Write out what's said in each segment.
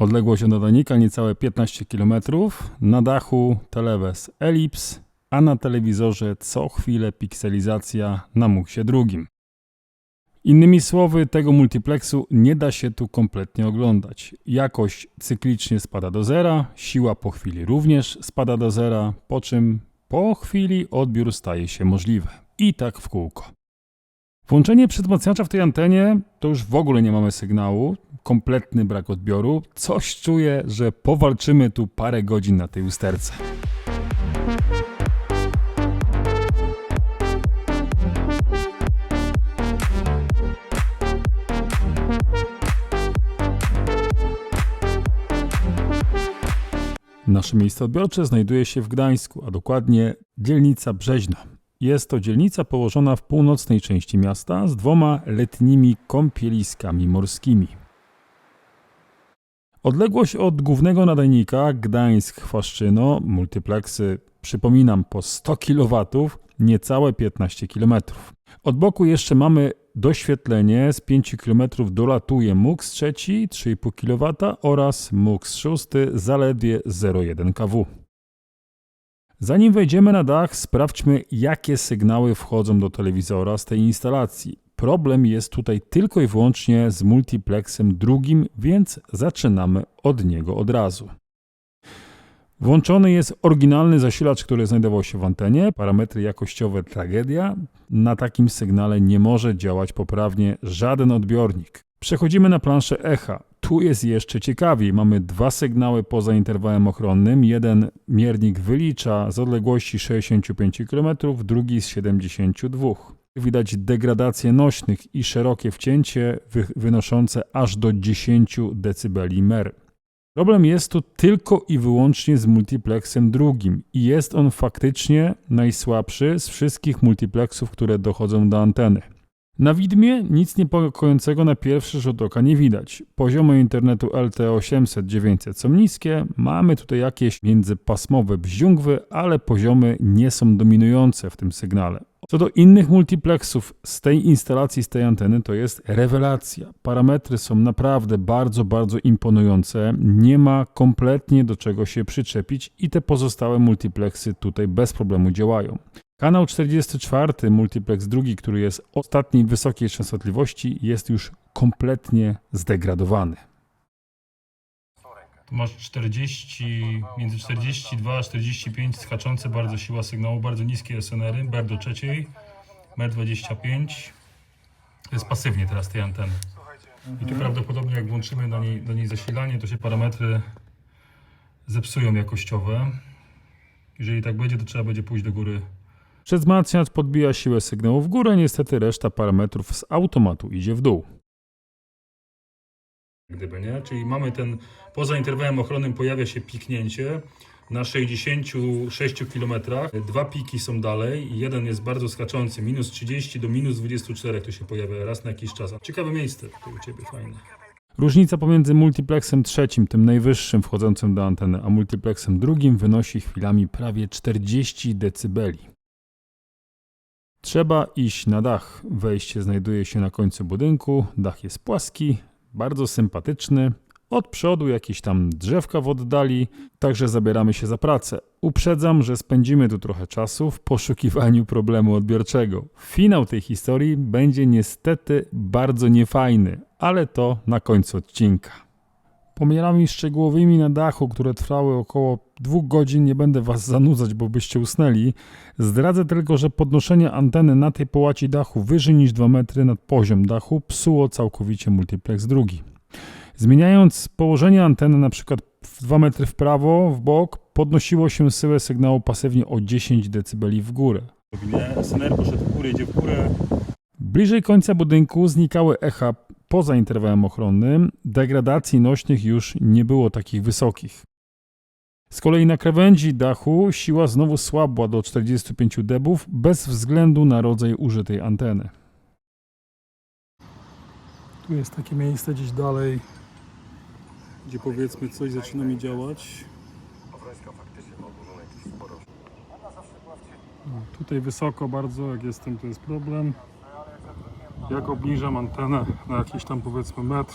Odległość od nadajnika niecałe 15 km. Na dachu Televes Elips, a na telewizorze co chwilę pikselizacja na muksie drugim. Innymi słowy, tego multiplexu nie da się tu kompletnie oglądać. Jakość cyklicznie spada do zera, siła po chwili również spada do zera, po czym po chwili odbiór staje się możliwy. I tak w kółko. Włączenie przedwzmacniacza w tej antenie to już w ogóle nie mamy sygnału, kompletny brak odbioru. Coś czuję, że powalczymy tu parę godzin na tej usterce. Nasze miejsce odbiorcze znajduje się w Gdańsku, a dokładnie dzielnica Brzeźno. Jest to dzielnica położona w północnej części miasta z dwoma letnimi kąpieliskami morskimi. Odległość od głównego nadajnika Gdańsk-Chwaszczyno, multiplexy, przypominam, po 100 kW, niecałe 15 km. Od boku jeszcze mamy doświetlenie, z 5 km dolatuje MUX trzeci 3,5 kW oraz MUX szósty zaledwie 0,1 kW. Zanim wejdziemy na dach, sprawdźmy, jakie sygnały wchodzą do telewizora z tej instalacji. Problem jest tutaj tylko i wyłącznie z multiplexem drugim, więc zaczynamy od niego od razu. Włączony jest oryginalny zasilacz, który znajdował się w antenie. Parametry jakościowe tragedia. Na takim sygnale nie może działać poprawnie żaden odbiornik. Przechodzimy na planszę echa. Tu jest jeszcze ciekawiej. Mamy dwa sygnały poza interwałem ochronnym. Jeden miernik wylicza z odległości 65 km, drugi z 72. Widać degradację nośnych i szerokie wcięcie wy wynoszące aż do 10 dB mer. Problem jest tu tylko i wyłącznie z multiplexem drugim i jest on faktycznie najsłabszy z wszystkich multiplexów, które dochodzą do anteny. Na widmie nic niepokojącego na pierwszy rzut oka nie widać. Poziomy internetu LTE 800-900 są niskie, mamy tutaj jakieś międzypasmowe bziągwy, ale poziomy nie są dominujące w tym sygnale. Co do innych multiplexów z tej instalacji, z tej anteny, to jest rewelacja. Parametry są naprawdę bardzo, bardzo imponujące. Nie ma kompletnie do czego się przyczepić i te pozostałe multiplexy tutaj bez problemu działają. Kanał 44, multiplex drugi, który jest ostatniej wysokiej częstotliwości, jest już kompletnie zdegradowany. Tu masz 40, między 42 a 45 skaczące bardzo siła sygnału, bardzo niskie SNR-y, BER do trzeciej, MER 25. To jest pasywnie teraz tej anteny. I tu prawdopodobnie jak włączymy do niej, do niej zasilanie, to się parametry zepsują jakościowe. Jeżeli tak będzie, to trzeba będzie pójść do góry. Przedwzmacniacz podbija siłę sygnału w górę, niestety reszta parametrów z automatu idzie w dół. Gdyby nie, czyli mamy ten, poza interwałem ochronnym pojawia się piknięcie na 66 km. Dwa piki są dalej, jeden jest bardzo skaczący, minus 30 do minus 24 to się pojawia raz na jakiś czas. Ciekawe miejsce tutaj u Ciebie, fajne. Różnica pomiędzy multiplexem trzecim, tym najwyższym wchodzącym do anteny, a multiplexem drugim wynosi chwilami prawie 40 dB. Trzeba iść na dach. Wejście znajduje się na końcu budynku. Dach jest płaski, bardzo sympatyczny. Od przodu jakieś tam drzewka w oddali, także zabieramy się za pracę. Uprzedzam, że spędzimy tu trochę czasu w poszukiwaniu problemu odbiorczego. Finał tej historii będzie niestety bardzo niefajny, ale to na końcu odcinka. Pomiarami szczegółowymi na dachu, które trwały około dwóch godzin, nie będę Was zanudzać, bo byście usnęli. Zdradzę tylko, że podnoszenie anteny na tej połaci dachu wyżej niż 2 metry nad poziom dachu psuło całkowicie multiplex drugi. Zmieniając położenie anteny na przykład w 2 metry w prawo, w bok, podnosiło się syłę sygnału pasywnie o 10 dB w górę. SNR poszedł w górę, idzie w górę. Bliżej końca budynku znikały echa poza interwałem ochronnym. Degradacji nośnych już nie było takich wysokich. Z kolei na krawędzi dachu siła znowu słabła do 45 dB bez względu na rodzaj użytej anteny. Tu jest takie miejsce gdzieś dalej, gdzie powiedzmy coś zaczyna mi działać. No, tutaj wysoko bardzo, jak jestem, to jest problem. Jak obniżam antenę na jakiś tam powiedzmy metr,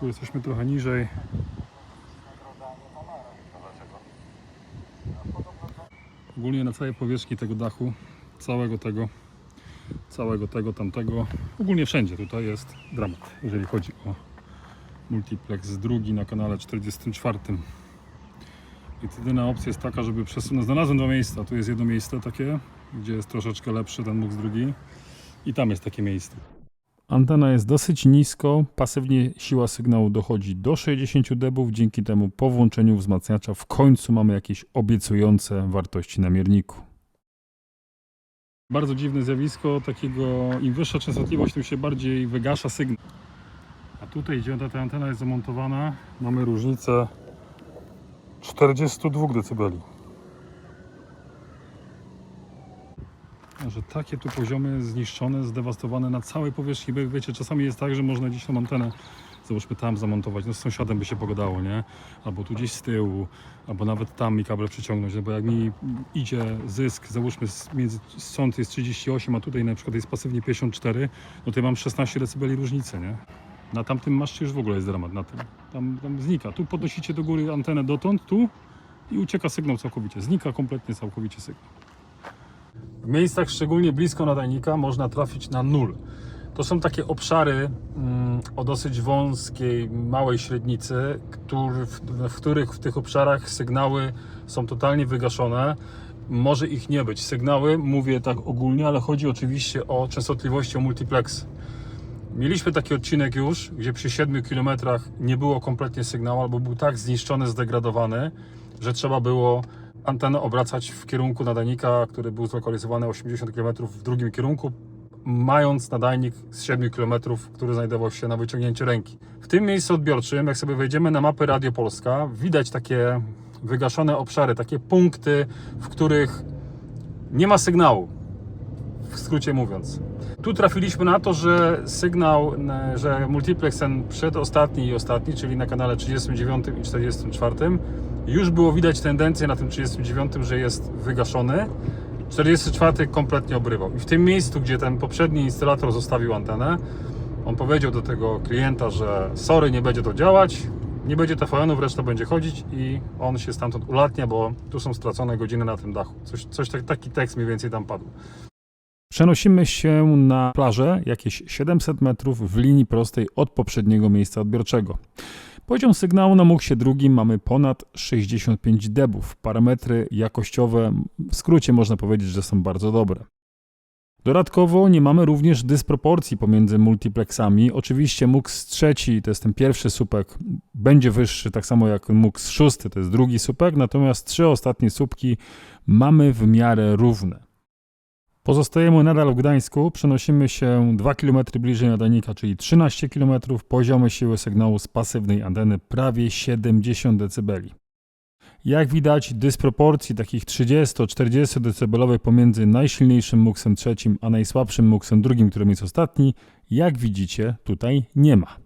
Tu jesteśmy trochę niżej. Ogólnie na całej powierzchni tego dachu, całego tego, całego tego, tamtego, ogólnie wszędzie tutaj jest dramat, jeżeli chodzi o multiplex drugi na kanale 44. I jedyna opcja jest taka, żeby przesunąć. Znalazłem dwa miejsca. Tu jest jedno miejsce takie, gdzie jest troszeczkę lepszy ten MUX drugi. I tam jest takie miejsce. Antena jest dosyć nisko, pasywnie siła sygnału dochodzi do 60 dB, dzięki temu po włączeniu wzmacniacza w końcu mamy jakieś obiecujące wartości na mierniku. Bardzo dziwne zjawisko takiego, im wyższa częstotliwość, tym się bardziej wygasza sygnał. A tutaj, gdzie ta antena jest zamontowana, mamy różnicę 42 dB. Że takie tu poziomy zniszczone, zdewastowane na całej powierzchni. Wie- Wiecie, czasami jest tak, że można gdzieś tą antenę, załóżmy tam zamontować, no z sąsiadem by się pogadało, nie? Albo tu gdzieś z tyłu, albo nawet tam mi kabel przyciągnąć, no bo jak mi idzie zysk, załóżmy między stąd jest 38, a tutaj na przykład jest pasywnie 54, no to ja mam 16 dB różnicy, nie? Na tamtym maszcie już w ogóle jest dramat, na tym. Tam, tam znika. Tu podnosicie do góry antenę dotąd, tu i ucieka sygnał całkowicie. Znika kompletnie całkowicie sygnał. W miejscach szczególnie blisko nadajnika można trafić na nul. To są takie obszary mm, o dosyć wąskiej, małej średnicy, który, w, w których w tych obszarach sygnały są totalnie wygaszone. Może ich nie być. Sygnały, mówię tak ogólnie, ale chodzi oczywiście o częstotliwości, o multiplex. Mieliśmy taki odcinek już, gdzie przy 7 km nie było kompletnie sygnału, albo był tak zniszczony, zdegradowany, że trzeba było antenę obracać w kierunku nadajnika, który był zlokalizowany 80 km w drugim kierunku, mając nadajnik z 7 km, który znajdował się na wyciągnięciu ręki. W tym miejscu odbiorczym, jak sobie wejdziemy na mapy Radio Polska, widać takie wygaszone obszary, takie punkty, w których nie ma sygnału w skrócie mówiąc. Tu trafiliśmy na to, że sygnał, n- że multiplex ten przedostatni i ostatni, czyli na kanale 39 i 44, już było widać tendencję na tym 39, że jest wygaszony. 44 kompletnie obrywał. I w tym miejscu, gdzie ten poprzedni instalator zostawił antenę, on powiedział do tego klienta, że sorry, nie będzie to działać, nie będzie TVN-ów, reszta będzie chodzić i on się stamtąd ulatnia, bo tu są stracone godziny na tym dachu. Coś, coś tak, taki tekst mniej więcej tam padł. Przenosimy się na plażę jakieś 700 metrów w linii prostej od poprzedniego miejsca odbiorczego. Poziom sygnału na MUX-ie drugim mamy ponad 65 dB. Parametry jakościowe, w skrócie można powiedzieć, że są bardzo dobre. Dodatkowo nie mamy również dysproporcji pomiędzy multiplexami. Oczywiście MUX trzeci, to jest ten pierwszy słupek, będzie wyższy, tak samo jak MUX szósty, to jest drugi słupek, natomiast trzy ostatnie słupki mamy w miarę równe. Pozostajemy nadal w Gdańsku, przenosimy się 2 km bliżej nadajnika, czyli 13 km, poziomy siły sygnału z pasywnej anteny prawie 70 dB. Jak widać, dysproporcji takich 30-40 dB pomiędzy najsilniejszym muksem trzecim a najsłabszym muksem drugim, którym jest ostatni, jak widzicie, tutaj nie ma.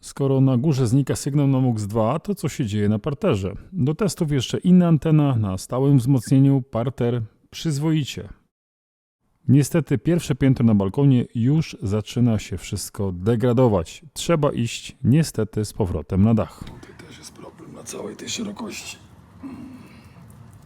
Skoro na górze znika sygnał na MUX 2, to co się dzieje na parterze? Do testów jeszcze inna antena na stałym wzmocnieniu, parter przyzwoicie. Niestety pierwsze piętro na balkonie już zaczyna się wszystko degradować. Trzeba iść niestety z powrotem na dach. Tutaj też jest problem na całej tej szerokości.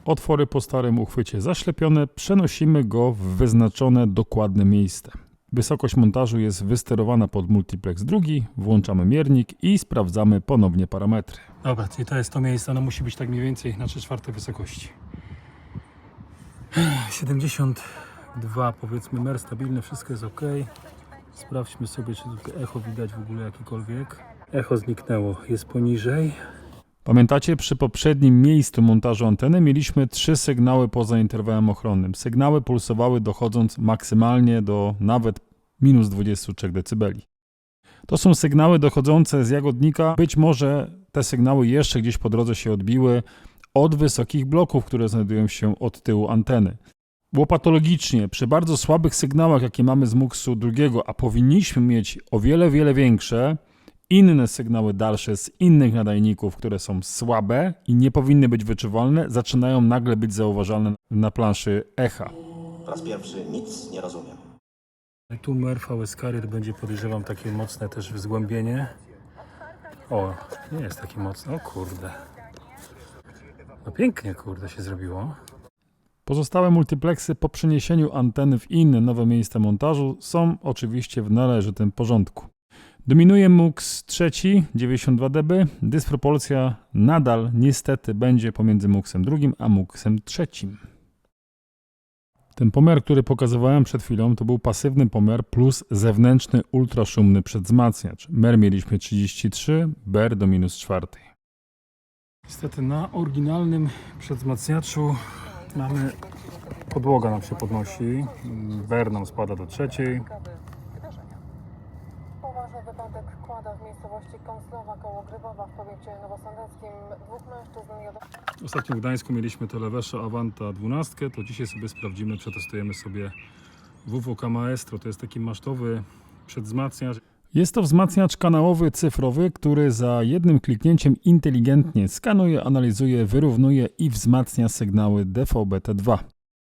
Otwory po starym uchwycie zaślepione, przenosimy go w wyznaczone dokładne miejsce. Wysokość montażu jest wysterowana pod multiplex drugi, włączamy miernik i sprawdzamy ponownie parametry. Dobra, czyli to jest to miejsce, ono musi być tak mniej więcej na 3 czwarte wysokości. 72 powiedzmy, mer stabilny, wszystko jest ok. Sprawdźmy sobie, czy tutaj echo widać w ogóle jakiekolwiek. Echo zniknęło, jest poniżej. Pamiętacie, przy poprzednim miejscu montażu anteny mieliśmy trzy sygnały poza interwałem ochronnym. Sygnały pulsowały dochodząc maksymalnie do nawet minus 23 dB. To są sygnały dochodzące z jagodnika. Być może te sygnały jeszcze gdzieś po drodze się odbiły od wysokich bloków, które znajdują się od tyłu anteny. Było patologicznie, przy bardzo słabych sygnałach, jakie mamy z MUX-u drugiego, a powinniśmy mieć o wiele, wiele większe, inne sygnały dalsze z innych nadajników, które są słabe i nie powinny być wyczuwalne, zaczynają nagle być zauważalne na planszy echa. Po raz pierwszy nic nie rozumiem. Tu Merfa Carrier będzie podejrzewam takie mocne też zgłębienie. O, nie jest taki mocny. O kurde. No pięknie kurde się zrobiło. Pozostałe multiplexy po przeniesieniu anteny w inne nowe miejsca montażu są oczywiście w należytym porządku. Dominuje MUX trzeci 92 dB. Dysproporcja nadal niestety będzie pomiędzy MUXem drugim a MUXem trzecim. Ten pomiar, który pokazywałem przed chwilą, to był pasywny pomiar plus zewnętrzny ultraszumny przedzmacniacz. MER mieliśmy 33, BER do minus czwartej. Niestety na oryginalnym przedzmacniaczu mamy podłoga nam się podnosi, BER nam spada do trzeciej. Poważny wypadek kłada w miejscowości Kąslowa koło Grybowa w powiecie nowosądeckim. Dwóch mężczyzn Ostatnio w Gdańsku mieliśmy Telewesza Avanta 12, to dzisiaj sobie sprawdzimy, przetestujemy sobie WWK Maestro. To jest taki masztowy przedzmacniacz. Jest to wzmacniacz kanałowy cyfrowy, który za jednym kliknięciem inteligentnie skanuje, analizuje, wyrównuje i wzmacnia sygnały DVB-T2.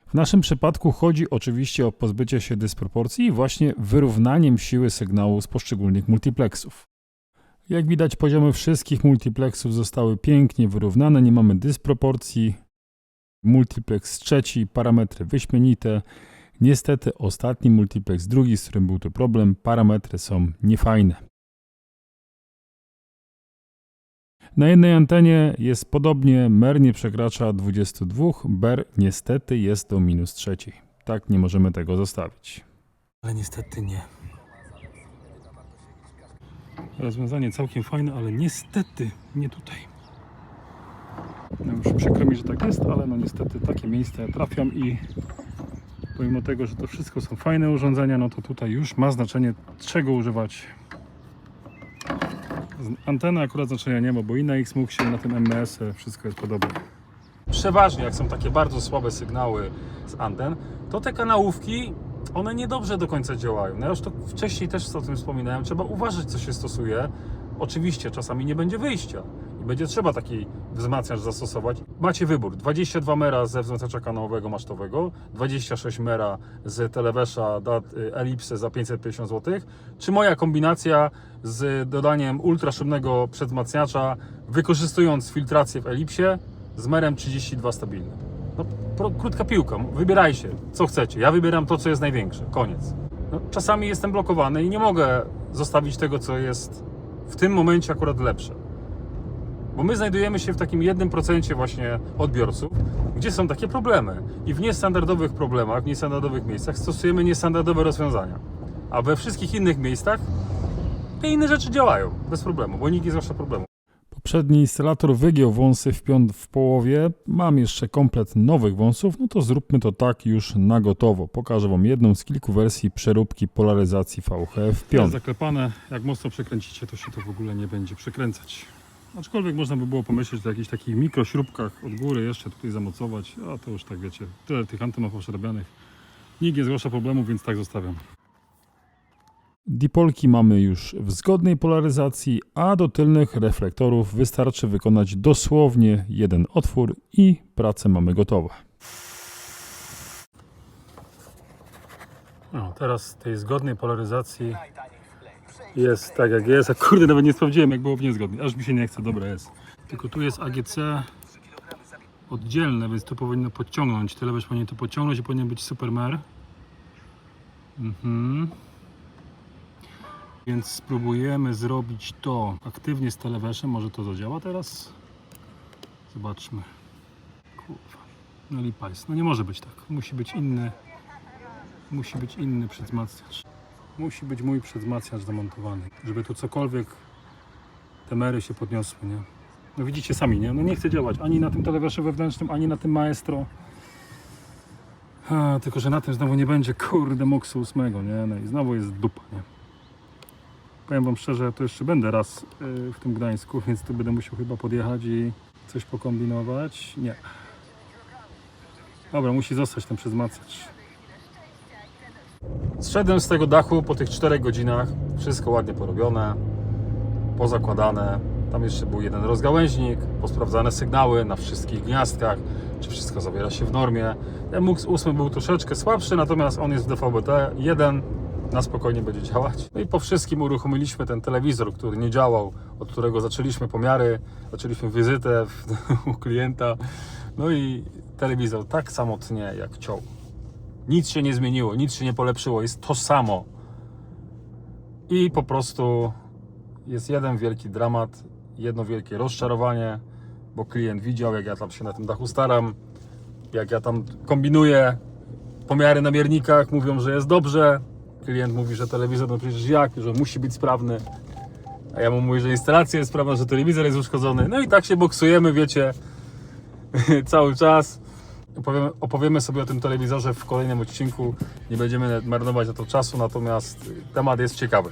W naszym przypadku chodzi oczywiście o pozbycie się dysproporcji właśnie wyrównaniem siły sygnału z poszczególnych multiplexów. Jak widać, poziomy wszystkich multiplexów zostały pięknie wyrównane, nie mamy dysproporcji. Multiplex trzeci, parametry wyśmienite. Niestety ostatni multiplex drugi, z którym był tu problem, parametry są niefajne. Na jednej antenie jest podobnie, MER nie przekracza 22, BER niestety jest do minus trzeciej. Tak nie możemy tego zostawić. Ale niestety nie. Rozwiązanie całkiem fajne, ale niestety nie tutaj. No już przykro mi, że tak jest, ale no niestety takie miejsca ja trafiam i pomimo tego, że to wszystko są fajne urządzenia, no to tutaj już ma znaczenie czego używać. Antena akurat znaczenia nie ma, bo i na X-Muxie, i na tym MS-ie wszystko jest podobne. Przeważnie jak są takie bardzo słabe sygnały z anten, to te kanałówki, one niedobrze do końca działają. No ja już to wcześniej też o tym wspominałem, trzeba uważać co się stosuje. Oczywiście czasami nie będzie wyjścia i będzie trzeba taki wzmacniacz zastosować. Macie wybór, 22 mera ze wzmacniacza kanałowego masztowego, 26 mera z telewesza dat, y, elipsy za 550 zł, czy moja kombinacja z dodaniem ultraszumnego przedzmacniacza, wykorzystując filtrację w elipsie z merem 32 stabilny. No, krótka piłka, wybierajcie, co chcecie. Ja wybieram to, co jest największe. Koniec. No, czasami jestem blokowany i nie mogę zostawić tego, co jest w tym momencie akurat lepsze. Bo my znajdujemy się w takim jednym procencie właśnie odbiorców, gdzie są takie problemy. I w niestandardowych problemach, w niestandardowych miejscach stosujemy niestandardowe rozwiązania. A we wszystkich innych miejscach te inne rzeczy działają bez problemu, bo nikt nie zgłasza problemu. Poprzedni instalator wygiął wąsy w piąt w połowie. Mam jeszcze komplet nowych wąsów, no to zróbmy to tak już na gotowo. Pokażę Wam jedną z kilku wersji przeróbki polaryzacji VHF w piąt. zaklepane, jak mocno przekręcicie, to się to w ogóle nie będzie przekręcać. Aczkolwiek można by było pomyśleć, że jakichś takich mikrośrubkach od góry jeszcze tutaj zamocować, a to już tak wiecie, tyle tych anten ma. Nikt nie zgłasza problemu, więc tak zostawiam. Dipolki mamy już w zgodnej polaryzacji, a do tylnych reflektorów wystarczy wykonać dosłownie jeden otwór i pracę mamy gotową. No, teraz tej zgodnej polaryzacji jest tak jak jest, a kurde nawet nie sprawdziłem jak było w niezgodnej, aż mi się nie chce, dobra jest. Tylko tu jest AGC oddzielne, więc to powinno podciągnąć, tyle byś powinien to podciągnąć i powinien być supermer. Mhm. Więc spróbujemy zrobić to aktywnie z teleweszem. Może to zadziała teraz? Zobaczmy. Kurwa. No lipa jest. No nie może być tak. Musi być inny. Musi być inny przedzmacniacz. Musi być mój przedzmacniacz zamontowany. Żeby tu cokolwiek te mery się podniosły, nie? No widzicie sami, nie? No nie chce działać ani na tym teleweszu wewnętrznym, ani na tym maestro. A, tylko, że na tym znowu nie będzie, kurde, moksu ósmego, nie? No i znowu jest dupa, nie? Powiem Wam szczerze, to jeszcze będę raz y, w tym Gdańsku, więc tu będę musiał chyba podjechać i coś pokombinować. Nie. Dobra, musi zostać ten przezmacniacz. Zszedłem z tego dachu po tych 4 godzinach. Wszystko ładnie porobione, pozakładane. Tam jeszcze był jeden rozgałęźnik, posprawdzane sygnały na wszystkich gniazdkach, czy wszystko zawiera się w normie. MUX 8 był troszeczkę słabszy, natomiast on jest w DVB-T 1 na spokojnie będzie działać. No i po wszystkim uruchomiliśmy ten telewizor, który nie działał, od którego zaczęliśmy pomiary, zaczęliśmy wizytę u klienta. No i telewizor tak samo tnie jak ciął. Nic się nie zmieniło, nic się nie polepszyło, jest to samo. I po prostu jest jeden wielki dramat, jedno wielkie rozczarowanie, bo klient widział, jak ja tam się na tym dachu staram, jak ja tam kombinuję, pomiary na miernikach mówią, że jest dobrze. Klient mówi, że telewizor, no przecież jak, że musi być sprawny. A ja mu mówię, że instalacja jest sprawna, że telewizor jest uszkodzony. No i tak się boksujemy, wiecie, cały czas. Opowiemy, opowiemy sobie o tym telewizorze w kolejnym odcinku. Nie będziemy marnować na to czasu, natomiast temat jest ciekawy.